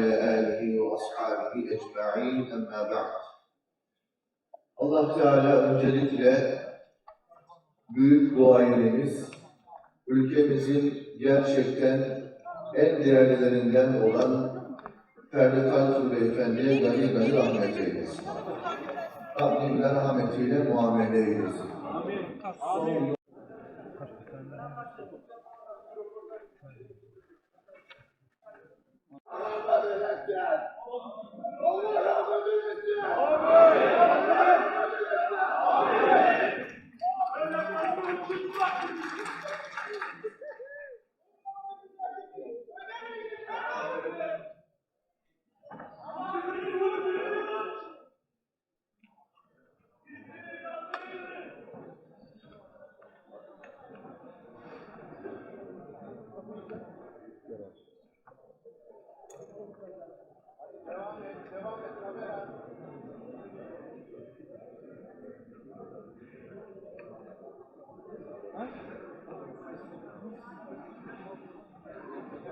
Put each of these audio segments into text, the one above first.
وعلى آله وأصحابه أجمعين أما بعد Allah Teala öncelikle büyük duayenimiz, ülkemizin gerçekten en değerlilerinden olan Ferdi Tayfur Beyefendi'ye gani gani rahmet eylesin. Rabbim rahmetiyle muamele eylesin. Sen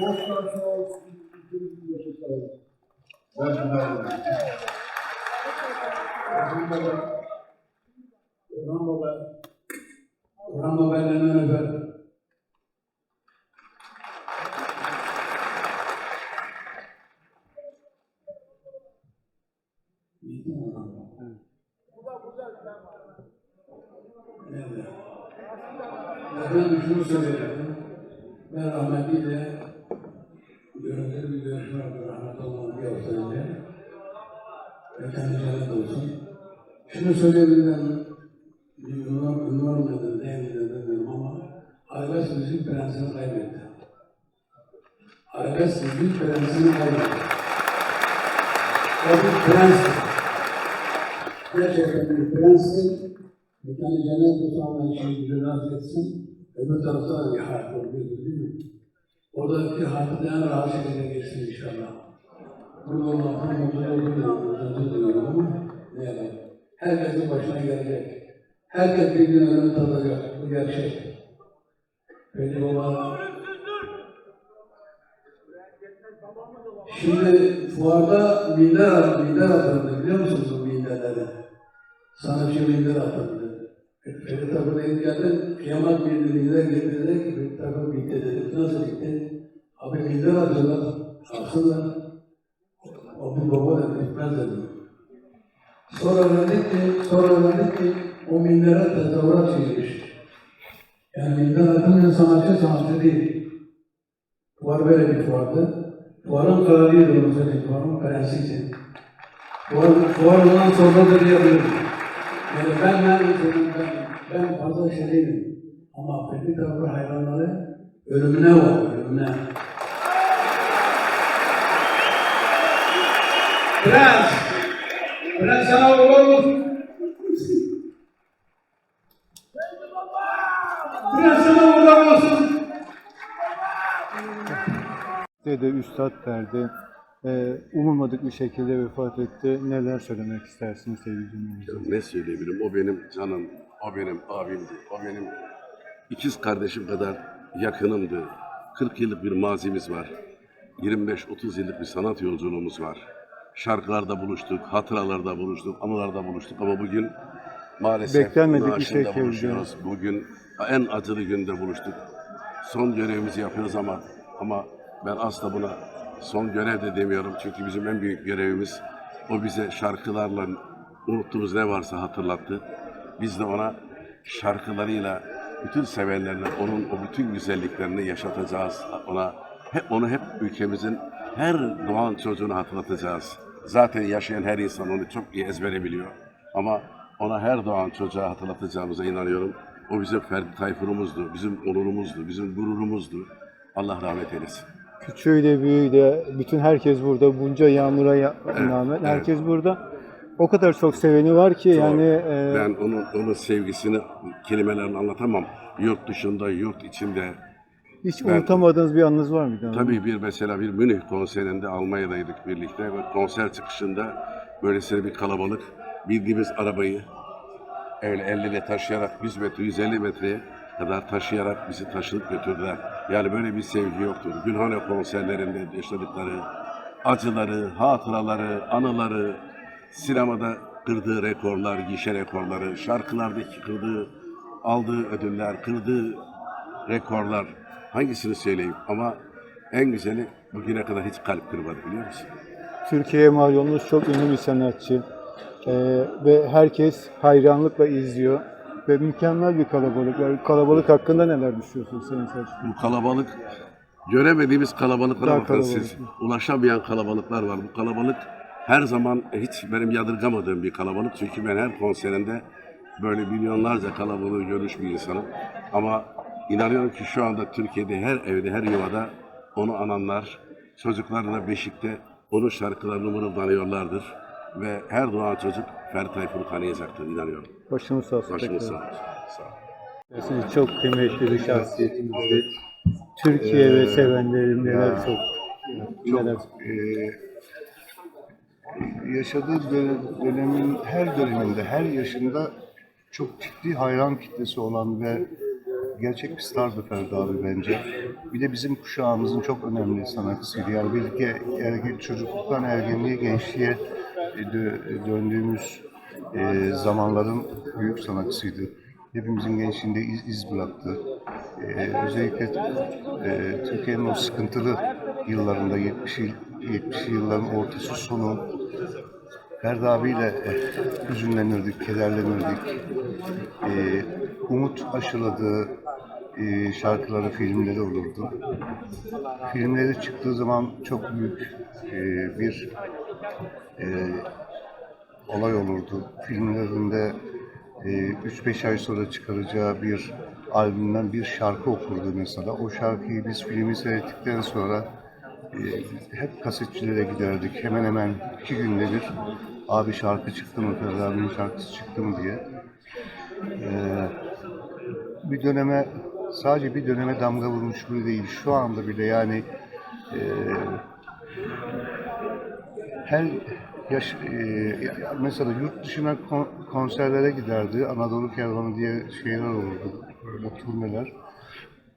dostlar sağ olsun, ülkemizin başı sağ olsun. Ben bunlarım. Orhan Baba, Orhan Baba, Orhan Baba ellerinden öper. Evet. Efendim şunu söyleyeyim. Ben rahmetiyle görüntülü bir görüşme yaptım rahmet olmadan bir hafta önce. Ve kendi cennet olsun. Şunu söyleyebilirim. Ünvan, ünvan dedim, değil dedim bilmiyorum ama Arabesk müzik prensini kaybetti. Arabesk müzik prensini kaybetti. O bir prens. Gerçekten bir. Bir tane cennet olsun Allah işini gücü etsin. Öbür tarafta da bir hayat oluyor değil mi? Oradaki hayatı en rahat şekilde geçsin inşallah. Burada olmaktan mutlu olduğunu üzüntü duyuyorum ama ne yapalım. Herkesin başına gelecek. Herkes bir gün ölümü tadacak. Bu gerçek. Peki baba. Şimdi fuarda minder, minder atıldı biliyor musunuz bu minderleri? Sanatçı minder atıldı. Ferit Akın denk geldi, kıyamet getirdi ki Ferit Akın bitti dedi. Nasıl bitti? Abi milyar atıyorlar, aslında o bir baba dedi, bitmez dedi. Sonra öğrendik ki, sonra öğrendik ki o milyara tezahürat çizmiş. Yani milyar atılmayan sanatçı sanatçı değil. Fuar böyle bir fuardı. Fuarın kraliydi onu söyleyeyim, fuarın prensiydi. Fuar, fuar ondan sonradır diyebilirim. Yani ben neredeyse ben, ben fazla şey değilim. Ama Fethi Tavır hayranları ölümüne var, ölümüne. Prens. Prens sana uğurlar olsun. Prens sana uğurlar olsun. Dede Üstad Ferdi e, umulmadık bir şekilde vefat etti. Neler söylemek istersiniz sevgili dinleyiciler? Ne söyleyebilirim? O benim canım, o benim abimdi, o benim ikiz kardeşim kadar yakınımdı. 40 yıllık bir mazimiz var. 25-30 yıllık bir sanat yolculuğumuz var. Şarkılarda buluştuk, hatıralarda buluştuk, anılarda buluştuk ama bugün maalesef Beklenmedik bir şekilde. buluşuyoruz. Bugün en acılı günde buluştuk. Son görevimizi yapıyoruz ama ama ben asla buna son görev de demiyorum çünkü bizim en büyük görevimiz o bize şarkılarla unuttuğumuz ne varsa hatırlattı. Biz de ona şarkılarıyla bütün sevenlerine onun o bütün güzelliklerini yaşatacağız. Ona hep onu hep ülkemizin her doğan çocuğunu hatırlatacağız. Zaten yaşayan her insan onu çok iyi ezbere biliyor. Ama ona her doğan çocuğa hatırlatacağımıza inanıyorum. O bizim Ferdi Tayfur'umuzdu, bizim onurumuzdu, bizim gururumuzdu. Allah rahmet eylesin. Küçüğüyle büyüğüyle bütün herkes burada. Bunca yağmura ya- rağmen evet. herkes burada. O kadar çok seveni var ki yani e, Ben onun onun sevgisini kelimelerle anlatamam. Yurt dışında, yurt içinde. hiç ben- unutamadığınız bir anınız var mıydı? Tabii bir mesela bir Münih konserinde Almanya'daydık birlikte ve konser çıkışında böylesine bir kalabalık bildiğimiz arabayı öyle elle taşıyarak 100 metre 150 metreye kadar taşıyarak bizi taşıyıp götürdüler. Yani böyle bir sevgi yoktur. Gülhane konserlerinde yaşadıkları acıları, hatıraları, anıları, sinemada kırdığı rekorlar, gişe rekorları, şarkılardaki kırdığı, aldığı ödüller, kırdığı rekorlar hangisini söyleyeyim ama en güzeli bugüne kadar hiç kalp kırmadı biliyor musun? Türkiye'ye mal olmuş çok ünlü bir sanatçı. E, ve herkes hayranlıkla izliyor. Ve mükemmel bir kalabalık var. Kalabalık hakkında neler düşünüyorsunuz Sayın Selçuk? Bu kalabalık göremediğimiz kalabalıklara Daha bakın kalabalık. siz. Ulaşamayan kalabalıklar var. Bu kalabalık her zaman hiç benim yadırgamadığım bir kalabalık. Çünkü ben her konserinde böyle milyonlarca kalabalığı görmüş bir insanım. Ama inanıyorum ki şu anda Türkiye'de her evde, her yuvada onu ananlar, çocuklarına beşikte onun şarkılarını mırıldanıyorlardır. Ve her doğan çocuk Ferdi Tayfur'u tanıyacaktır inanıyorum. Başınız sağ olsun. Başımız tekrar. sağ olsun. Sağ olun. Siz çok kıymetli bir şahsiyetimizdi. Türkiye ve sevenlerin neler çok neler Ee, yaşadığı dönem- dönemin her döneminde, her yaşında çok ciddi hayran kitlesi olan ve gerçek bir stardı Ferdi abi bence. Bir de bizim kuşağımızın çok önemli sanatçısıydı. Yani birlikte ergen, çocukluktan ergenliğe, gençliğe e, dö- döndüğümüz e, zamanların büyük sanatçısıydı. Hepimizin gençliğinde iz, iz bıraktı. E, özellikle e, Türkiye'nin o sıkıntılı yıllarında 70 yıl, 70 yılların ortası sonu Ferdi abiyle hüzünlenirdik, kederlenirdik. E, umut aşıladığı e, şarkıları, filmleri olurdu. Filmleri çıktığı zaman çok büyük e, bir e, olay olurdu. Filmlerinde e, 3-5 ay sonra çıkaracağı bir albümden bir şarkı okurdu mesela. O şarkıyı biz filmi seyrettikten sonra e, hep kasetçilere giderdik. Hemen hemen iki günde bir abi şarkı çıktı mı, Ferdi abinin şarkısı çıktı mı diye. E, bir döneme, sadece bir döneme damga vurmuş biri değil. Şu anda bile yani e, her yaş, e, mesela yurt dışına kon- konserlere giderdi. Anadolu Kervanı diye şeyler olurdu. Böyle turneler.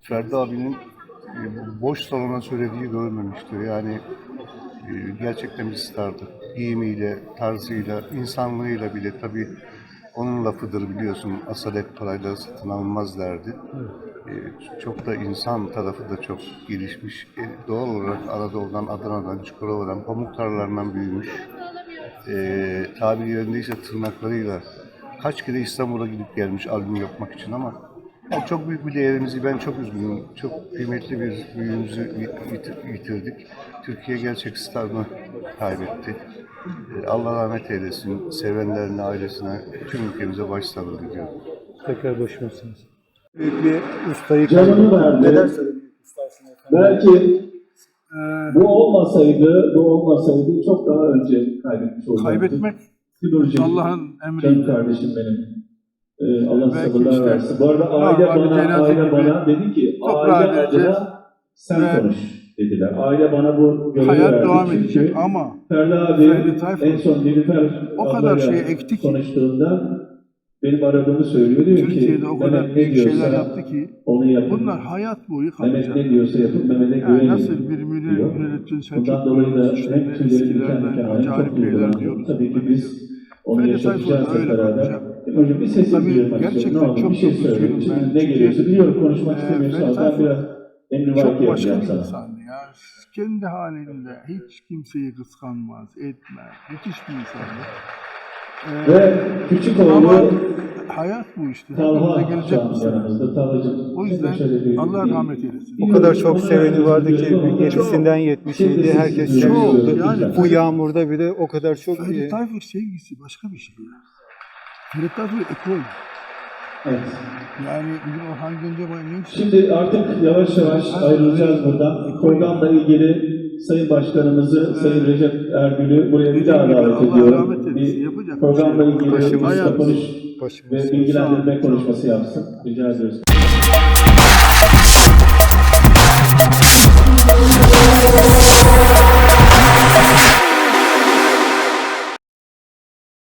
Ferdi abinin e, boş salona söylediği görmemiştir. Yani e, gerçekten bir stardı. Giyimiyle, tarzıyla, insanlığıyla bile tabii onun lafıdır biliyorsun. Asalet parayla satın alınmaz derdi. E, çok da insan tarafı da çok gelişmiş. E, doğal olarak Anadolu'dan, Adana'dan, Çukurova'dan, pamuk tarlalarından büyümüş. E, tabiri yerindeyse tırnaklarıyla kaç kere İstanbul'a gidip gelmiş albüm yapmak için ama yani çok büyük bir değerimizi ben çok üzgünüm. Çok kıymetli bir büyüğümüzü yit- yitirdik. Türkiye gerçek starını kaybetti. E, Allah rahmet eylesin. Sevenlerine, ailesine, tüm ülkemize başsağlığı diliyorum. tekrar başlıyorsunuz. Büyük bir ustayı söylemek istersiniz efendim? Belki Ee, Bu olmasaydı, bu olmasaydı çok daha önce kaybetmiş olurduk. kaybetmek Allah'ın emri. kardeşim benim. Ee, Allah sabırlar versin. Bu arada aile bir bana, aile gibi bana dedi ki, aile adına sen ve konuş dediler. Aile bana bu görevi Hayat verdi. devam Çünkü edecek ama Ferdi abi en son Nilüfer o kadar şeyi ekti ki konuştuğunda benim aradığımı söylüyor. Diyor ki, Türkiye'de o kadar Mehmet büyük şeyler yaptı ki onu yapın. bunlar hayat boyu Mehmet kalacak. ne diyorsa yapın, Mehmet'e Yani güvenin. nasıl bir müdür, müdür sen Bundan dolayı da Şimdi tüylerim diken diken acayip çok duygulandım. Tabii ki biz onu yaşatacağız hep Hocam bir sessiz Tabii duyurmak gerçekten istiyorum. Ne olur çok bir şey çok söyle. üzgünüm İçinden ben. ne Çünkü, geliyorsa biliyorum konuşmak e, istemiyorsun Ferdi ama ben biraz Çok başka yapacağım bir sana. insan ya. Kendi halinde hiç kimseyi kıskanmaz, etmez. Müthiş bir insandı. Ee, Ve küçük ama oğlu hayat bu işte. Talha Hepimize gelecek şu an bir sene. yanımızda. Talha'cığım. O yüzden şöyle bir- Allah rahmet eylesin. O kadar çok seveni vardı ki Çok. 7'sinden 70'iydi. Herkes Çok. seviyordu. Yani- Bu yağmurda bile o kadar çok Ferdi Tayfur sevgisi başka bir şey. ya. Tarikkat ve ekol. Evet. Yani bugün Orhan Gencebay'ın... Şimdi artık yavaş yavaş evet. ayrılacağız buradan. Programla ilgili Sayın Başkanımızı, evet. Sayın Recep Ergül'ü buraya bir daha davet ediyorum. Bir Yapacak programla ilgili Başım, kapanış ve bilgilendirme konuşması yapsın. Rica ediyoruz.